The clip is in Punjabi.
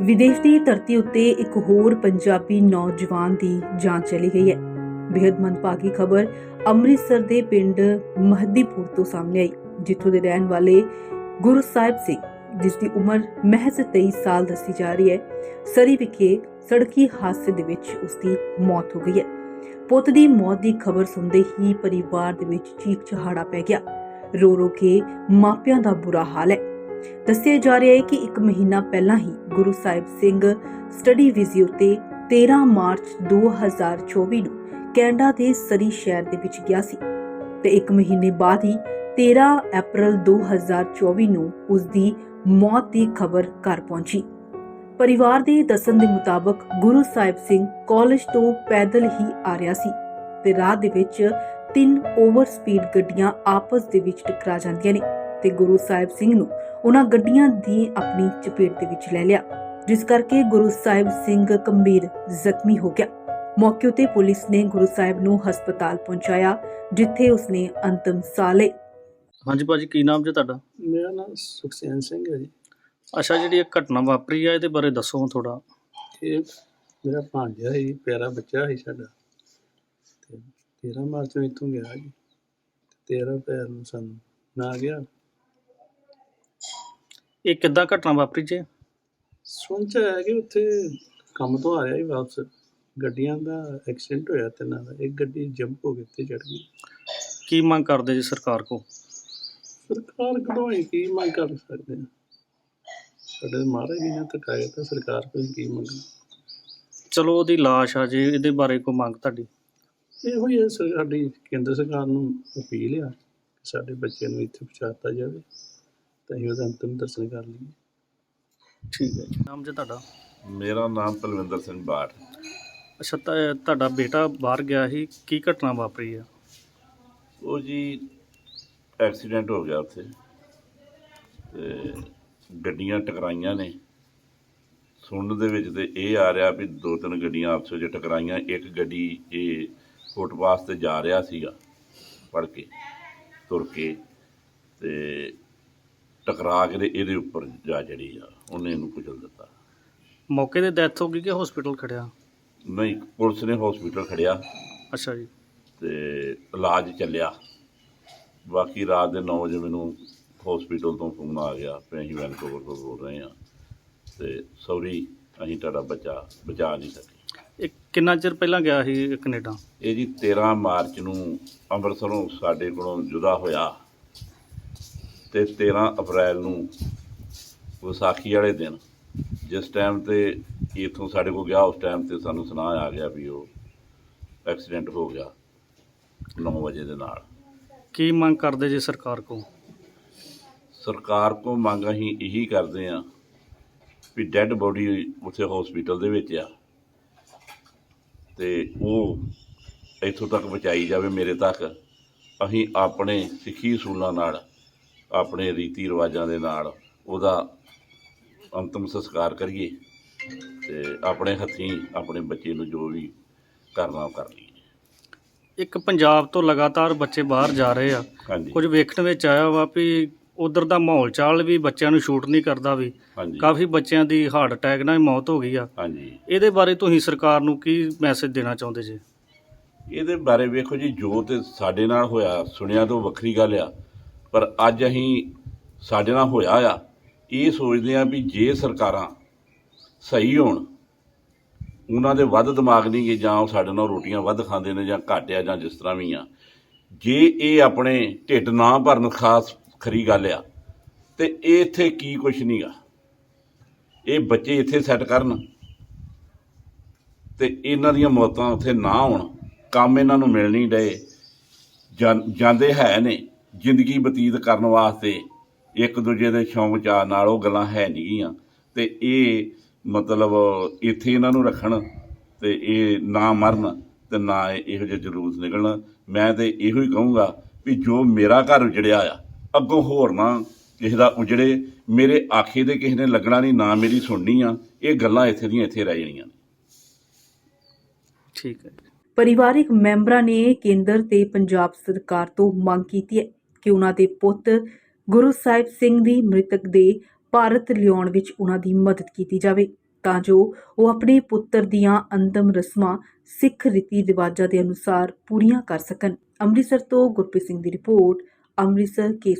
ਵਿਦੇਸ਼ ਦੀ ਧਰਤੀ ਉੱਤੇ ਇੱਕ ਹੋਰ ਪੰਜਾਬੀ ਨੌਜਵਾਨ ਦੀ ਜਾਨ ਚਲੀ ਗਈ ਹੈ ਬੇहद ਮੰਦਭਾਗੀ ਖਬਰ ਅੰਮ੍ਰਿਤਸਰ ਦੇ ਪਿੰਡ ਮਹਦੀਪੁਰ ਤੋਂ ਸਾਹਮਣੇ ਆਈ, ਜਿੱਥੋਂ ਦੇ ਰਹਿਣ ਵਾਲੇ ਗੁਰੂ ਸਾਹਿਬ ਸਿੰਘ, ਜਿਸ ਦੀ ਉਮਰ ਮਹਿਜ਼ 23 ਸਾਲ ਦੱਸੀ ਜਾ ਰਹੀ ਹੈ, ਸਰੀ ਵਿਖੇ ਸੜਕੀ ਹਾਦਸੇ ਦੇ ਵਿੱਚ ਉਸ ਦੀ ਮੌਤ ਹੋ ਗਈ ਹੈ। ਪੁੱਤ ਦੀ ਮੌਤ ਦੀ ਖਬਰ ਸੁਣਦੇ ਹੀ ਪਰਿਵਾਰ ਦੇ ਵਿੱਚ ਚੀਕ ਚਹਾੜਾ ਪੈ ਗਿਆ। ਰੋ ਰੋ ਕੇ ਮਾਪਿਆਂ ਦਾ ਬੁਰਾ ਹਾਲ ਹੈ। ਦੱਸਿਆ ਜਾ ਰਿਹਾ ਹੈ ਕਿ ਇੱਕ ਮਹੀਨਾ ਪਹਿਲਾਂ ਹੀ ਗੁਰੂ ਸਾਹਿਬ ਸਿੰਘ ਸਟੱਡੀ ਵੀਜ਼ੇ ਉੱਤੇ 13 ਮਾਰਚ 2024 ਨੂੰ ਕੈਨੇਡਾ ਦੇ ਸਰੀ ਸ਼ਹਿਰ ਦੇ ਵਿੱਚ ਗਿਆ ਸੀ ਤੇ ਇੱਕ ਮਹੀਨੇ ਬਾਅਦ ਹੀ 13 ਅਪ੍ਰੈਲ 2024 ਨੂੰ ਉਸ ਦੀ ਮੌਤ ਦੀ ਖਬਰ ਘਰ ਪਹੁੰਚੀ। ਪਰਿਵਾਰ ਦੇ ਦੱਸਣ ਦੇ ਮੁਤਾਬਕ ਗੁਰੂ ਸਾਹਿਬ ਸਿੰਘ ਕਾਲਜ ਤੋਂ ਪੈਦਲ ਹੀ ਆ ਰਿਹਾ ਸੀ ਤੇ ਰਾਹ ਦੇ ਵਿੱਚ ਤਿੰਨ ਓਵਰ ਸਪੀਡ ਗੱਡੀਆਂ ਆਪਸ ਦੇ ਵਿੱਚ ਟਕਰਾ ਜਾਂਦੀਆਂ ਨੇ ਤੇ ਗੁਰੂ ਸਾਹਿਬ ਸਿੰਘ ਨੂੰ ਉਹਨਾਂ ਗੱਡੀਆਂ ਦੀ ਆਪਣੀ ਚਪੇਟ ਦੇ ਵਿੱਚ ਲੈ ਲਿਆ, ਜਿਸ ਕਰਕੇ ਗੁਰੂ ਸਾਹਿਬ ਸਿੰਘ ਗੰਭੀਰ ਜ਼ਖਮੀ ਹੋ ਗਿਆ। ਮੌਕੇ ਉਤੇ ਪੁਲਿਸ ਨੇ ਗੁਰੂ ਸਾਹਿਬ ਨੂੰ ਹਸਪਤਾਲ ਪਹੁੰਚਾਇਆ ਜਿੱਥੇ ਉਸਨੇ ਅੰਤਮ ਸਾਹ ਲਏ। ਹਾਂਜੀ ਭਾਜੀ ਕੀ ਨਾਮ ਜੀ ਤੁਹਾਡਾ? ਮੇਰਾ ਨਾਮ ਸੁਖਸੈਨ ਸਿੰਘ ਹੈ ਜੀ। ਅੱਛਾ ਜਿਹੜੀ ਇਹ ਘਟਨਾ ਵਾਪਰੀ ਆ ਇਹਦੇ ਬਾਰੇ ਦੱਸੋ ਥੋੜਾ ਇਹ ਮੇਰਾ ਭਾਂਜਾ ਸੀ ਪਿਆਰਾ ਬੱਚਾ ਸੀ ਸਾਡਾ। ਤੇ 13 ਮਾਰਚ ਨੂੰ ਇੱਥੋਂ ਗਿਆ ਜੀ। 13 ਪੈਰ ਨੂੰ ਸਾਨੂੰ ਨਾ ਗਿਆ। ਇਹ ਕਿੱਦਾਂ ਘਟਨਾ ਵਾਪਰੀ ਜੇ? ਸੁਣ ਚ ਆਇਆ ਕਿ ਉੱਥੇ ਕੰਮ ਤੋਂ ਆ ਰਿਹਾ ਸੀ ਵਾਪਸ। ਗੱਡੀਆਂ ਦਾ ਐਕਸੀਡੈਂਟ ਹੋਇਆ ਤਿੰਨਾਂ ਦਾ ਇੱਕ ਗੱਡੀ ਜੰਪ ਹੋ ਕੇ ਤੇ ਚੜ ਗਈ। ਕੀ ਮੰਗ ਕਰਦੇ ਜੀ ਸਰਕਾਰ ਕੋ ਸਰਕਾਰ ਕੋਲੋਂ ਅਸੀਂ ਕੀ ਮੰਗ ਕਰ ਸਕਦੇ ਹਾਂ ਸਾਡੇ ਮਹਾਰਾਜ ਜੀ ਨੇ ਤਕਾਇਆ ਤਾਂ ਸਰਕਾਰ ਕੋਲ ਕੀ ਮੰਗਣਾ? ਚਲੋ ਉਹਦੀ ਲਾਸ਼ ਆ ਜੇ ਇਹਦੇ ਬਾਰੇ ਕੋਈ ਮੰਗ ਤੁਹਾਡੀ? ਇਹੋ ਹੀ ਹੈ ਸਰ- ਸਾਡੀ ਕੇਂਦਰ ਸਰਕਾਰ ਨੂੰ ਅਪੀਲ ਆ ਕਿ ਸਾਡੇ ਬੱਚੇ ਨੂੰ ਇੱਥੇ ਪਹੁੰਚਾਤਾ ਜਾਵੇ ਤਾਂ ਅਸੀਂ ਉਹਦਾ ਅੰਤਿਮ ਦਰਸ਼ਨ ਕਰ ਲਈਏ। ਠੀਕ ਹੈ ਜੀ। ਨਾਮ ਜੀ ਤੁਹਾਡਾ? ਮੇਰਾ ਨਾਮ ਪਲਵਿੰਦਰ ਸਿੰਘ ਬਾਠ। ਅੱਛਾ ਤਾਂ ਤੁਹਾਡਾ ਬੇਟਾ ਬਾਹਰ ਗਿਆ ਸੀ ਕੀ ਘਟਨਾ ਵਾਪਰੀ ਆ? ਉਹ ਜੀ ਐਕਸੀਡੈਂਟ ਹੋ ਗਿਆ ਉੱਥੇ। ਤੇ ਗੱਡੀਆਂ ਟਕਰਾਈਆਂ ਨੇ। ਸੁਣਨ ਦੇ ਵਿੱਚ ਤੇ ਇਹ ਆ ਰਿਹਾ ਵੀ ਦੋ ਤਿੰਨ ਗੱਡੀਆਂ ਆਪਸ ਵਿੱਚ ਟਕਰਾਈਆਂ ਇੱਕ ਗੱਡੀ ਇਹ ਫੁੱਟਪਾਥ ਤੇ ਜਾ ਰਿਹਾ ਸੀਗਾ ਪੜ ਕੇ ਤੁਰ ਕੇ ਤੇ ਟਕਰਾ ਕੇ ਤੇ ਇਹਦੇ ਉੱਪਰ ਜਾ ਚੜੀ ਆ ਉਹਨੇ ਇਹਨੂੰ ਕੁਚਲ ਦਿੱਤਾ। ਮੌਕੇ ਤੇ ਡੈਥ ਹੋ ਗਈ ਕਿ ਹਸਪੀਟਲ ਖੜਿਆ? ਨਹੀਂ ਪੁਲਿਸ ਨੇ ਹਸਪੀਟਲ ਖੜਿਆ। ਅੱਛਾ ਜੀ। ਤੇ ਇਲਾਜ ਚੱਲਿਆ। ਬਾਕੀ ਰਾਤ ਦੇ 9 ਵਜੇ ਮੈਨੂੰ ਹਸਪੀਟਲ ਤੋਂ ਫੋਨ ਆ ਗਿਆ ਵੀ ਅਸੀਂ ਵੈਨਕੂਵਰ ਤੋਂ ਬੋਲ ਰਹੇ ਹਾਂ। ਤੇ ਸੌਰੀ ਅਸੀਂ ਤੁਹਾਡਾ ਬੱਚਾ ਬਚਾ ਨਹੀਂ ਸਕੇ। ਇਹ ਕਿੰਨਾ ਚਿਰ ਪਹਿਲਾਂ ਗਿਆ ਸੀ ਕੈਨੇਡਾ? ਇਹ ਜੀ 13 ਮਾਰਚ ਨੂੰ ਅੰਮ੍ਰਿਤਸਰੋਂ ਸਾਡੇ ਕੋਲੋਂ ਜੁਦਾ ਹੋਇਆ। ਤੇ 13 ਅਪ੍ਰੈਲ ਨੂੰ ਵਿਸਾਖੀ ਵਾਲੇ ਦਿਨ ਜਿਸ ਟਾਈਮ ਤੇ ਇਥੋਂ ਸਾਡੇ ਕੋਲ ਗਿਆ ਉਸ ਟਾਈਮ ਤੇ ਸਾਨੂੰ ਸੁਨਾਹ ਆ ਗਿਆ ਵੀ ਉਹ ਐਕਸੀਡੈਂਟ ਹੋ ਗਿਆ 9 ਵਜੇ ਦੇ ਨਾਲ। ਕੀ ਮੰਗ ਕਰਦੇ ਜੀ ਸਰਕਾਰ ਕੋ ਸਰਕਾਰ ਕੋ ਮੰਗ ਅਸੀਂ ਇਹੀ ਕਰਦੇ ਆ ਵੀ ਡੈੱਡ ਬੋਡੀ ਉੱਥੇ ਹਸਪੀਟਲ ਦੇ ਵਿੱਚ ਆ ਤੇ ਉਹ ਇੱਥੋਂ ਤੱਕ ਪਹੁੰਚਾਈ ਜਾਵੇ ਮੇਰੇ ਤੱਕ। ਅਸੀਂ ਆਪਣੇ ਸਿੱਖੀ ਅਸੂਲਾਂ ਨਾਲ ਆਪਣੇ ਰੀਤੀ ਰਿਵਾਜਾਂ ਦੇ ਨਾਲ ਉਹਦਾ ਅੰਤਮ ਸੰਸਕਾਰ ਕਰੀਏ। ਤੇ ਆਪਣੇ ਹੱਥੀਂ ਆਪਣੇ ਬੱਚੇ ਨੂੰ ਜੋ ਵੀ ਕਰਨਾ ਉਹ ਕਰ ਲਈਏ। ਇੱਕ ਪੰਜਾਬ ਤੋਂ ਲਗਾਤਾਰ ਬੱਚੇ ਬਾਹਰ ਜਾ ਰਹੇ ਆ। ਹਾਂਜੀ। ਕੁਝ ਵੇਖਣ ਵਿੱਚ ਆਇਆ ਵਾ ਵੀ ਉਧਰ ਦਾ ਮਾਹੌਲ ਚਾਲ ਵੀ ਬੱਚਿਆਂ ਨੂੰ ਸ਼ੂਟ ਨਹੀਂ ਕਰਦਾ ਵੀ। ਹਾਂਜੀ। ਕਾਫੀ ਬੱਚਿਆਂ ਦੀ ਹਾਰਟ ਅਟੈਕ ਨਾਲ ਹੀ ਮੌਤ ਹੋ ਗਈ ਆ। ਹਾਂਜੀ। ਇਹਦੇ ਬਾਰੇ ਤੁਸੀਂ ਸਰਕਾਰ ਨੂੰ ਕੀ ਮੈਸੇਜ ਦੇਣਾ ਚਾਹੁੰਦੇ ਜੀ? ਇਹਦੇ ਬਾਰੇ ਵੇਖੋ ਜੀ ਜੋ ਤੇ ਸਾਡੇ ਨਾਲ ਹੋਇਆ ਸੁਣਿਆ ਤਾਂ ਵੱਖਰੀ ਗੱਲ ਆ ਪਰ ਅੱਜ ਅਸੀਂ ਸਾਡੇ ਨਾਲ ਹੋਇਆ ਆ ਇਹ ਸੋਚਦੇ ਆ ਵੀ ਜੇ ਸਰਕਾਰਾਂ ਸਹੀ ਹੋਣ। ਉਹਨਾਂ ਦੇ ਵੱਧ ਦਿਮਾਗ ਨਹੀਂ ਗੇ ਜਾਂ ਉਹ ਸਾਡੇ ਨਾਲ ਰੋਟੀਆਂ ਵੱਧ ਖਾਂਦੇ ਨੇ ਜਾਂ ਘੱਟ ਆ ਜਾਂ ਜਿਸ ਤਰ੍ਹਾਂ ਵੀ ਆ। ਜੇ ਇਹ ਆਪਣੇ ਢਿੱਡ ਨਾ ਭਰਨ ਖਾਸ ਖਰੀ ਗੱਲ ਆ, ਤੇ ਇਹ ਇੱਥੇ ਕੀ ਕੁਛ ਨਹੀਂਗਾ ਇਹ ਬੱਚੇ ਇੱਥੇ ਸੈੱਟ ਕਰਨ। ਤੇ ਇਹਨਾਂ ਦੀਆਂ ਮੌਤਾਂ ਉੱਥੇ ਨਾ ਹੋਣ। ਕੰਮ ਇਹਨਾਂ ਨੂੰ ਮਿਲ ਨਹੀਂ ਡਏ ਜਾਂ- ਜਾਂਦੇ ਹੈ ਨੇ ਜ਼ਿੰਦਗੀ ਬਤੀਤ ਕਰਨ ਵਾਸਤੇ। ਇੱਕ ਦੂਜੇ ਦੇ ਸ਼ੌਂਕ ਚਾਅ ਨਾਲ ਉਹ ਗੱਲਾਂ ਹੈ ਨਹੀਂ ਨਹੀਂਗੀਆਂ ਤੇ ਇਹ ਮਤਲਬ ਇੱਥੇ ਇਹਨਾਂ ਨੂੰ ਰੱਖਣ ਤੇ ਇਹ ਨਾ ਮਰਨ ਤੇ ਨਾ ਇਹ- ਜਿਹੇ ਜਲੂਸ ਨਿਕਲਣ। ਮੈਂ ਤੇ ਇਹੋ ਹੀ ਕਹੂੰਗਾ ਵੀ ਜੋ ਮੇਰਾ ਘਰ ਉਜੜਿਆ ਆ ਅੱਗੋਂ ਹੋਰ ਨਾ ਕਿਸੇ ਦਾ ਉਜੜੇ। ਮੇਰੇ ਆਖੇ ਦੇ ਕਿਸੇ ਨੇ ਲੱਗਣਾ ਨਹੀਂ ਨਾ ਮੇਰੀ ਸੁਣਨੀ ਆ। ਇਹ ਗੱਲਾਂ ਇੱਥੇ ਦੀਆਂ ਇੱਥੇ ਰਹਿ ਜਾਣੀਆਂ ਨੇ। ਠੀਕ ਹੈ। ਪਰਿਵਾਰਿਕ ਮੈਂਬਰਾਂ ਨੇ ਕੇਂਦਰ ਤੇ ਪੰਜਾਬ ਸਰਕਾਰ ਤੋਂ ਮੰਗ ਕੀਤੀ ਹੈ ਕਿ ਉਹਨਾਂ ਦੇ ਪੁੱਤ ਗੁਰੂ ਸਾਹਿਬ ਸਿੰਘ ਦੀ ਮ੍ਰਿਤਕ ਦੇ ਭਾਰਤ ਲਿਆਉਣ ਵਿੱਚ ਉਹਨਾਂ ਦੀ ਮਦਦ ਕੀਤੀ ਜਾਵੇ, ਤਾਂ ਜੋ ਉਹ ਆਪਣੇ ਪੁੱਤਰ ਦੀਆਂ ਅੰਤਮ ਰਸਮਾਂ ਸਿੱਖ ਰੀਤੀ ਰਿਵਾਜਾਂ ਦੇ ਅਨੁਸਾਰ ਪੂਰੀਆਂ ਕਰ ਸਕਣ। ਅੰਮ੍ਰਿਤਸਰ ਤੋਂ ਗੁਰਪ੍ਰੀਤ ਸਿੰਘ ਦੀ ਰਿਪੋਰਟ, ਅੰਮ੍ਰਿਤਸਰ ਕੇਸਰੀ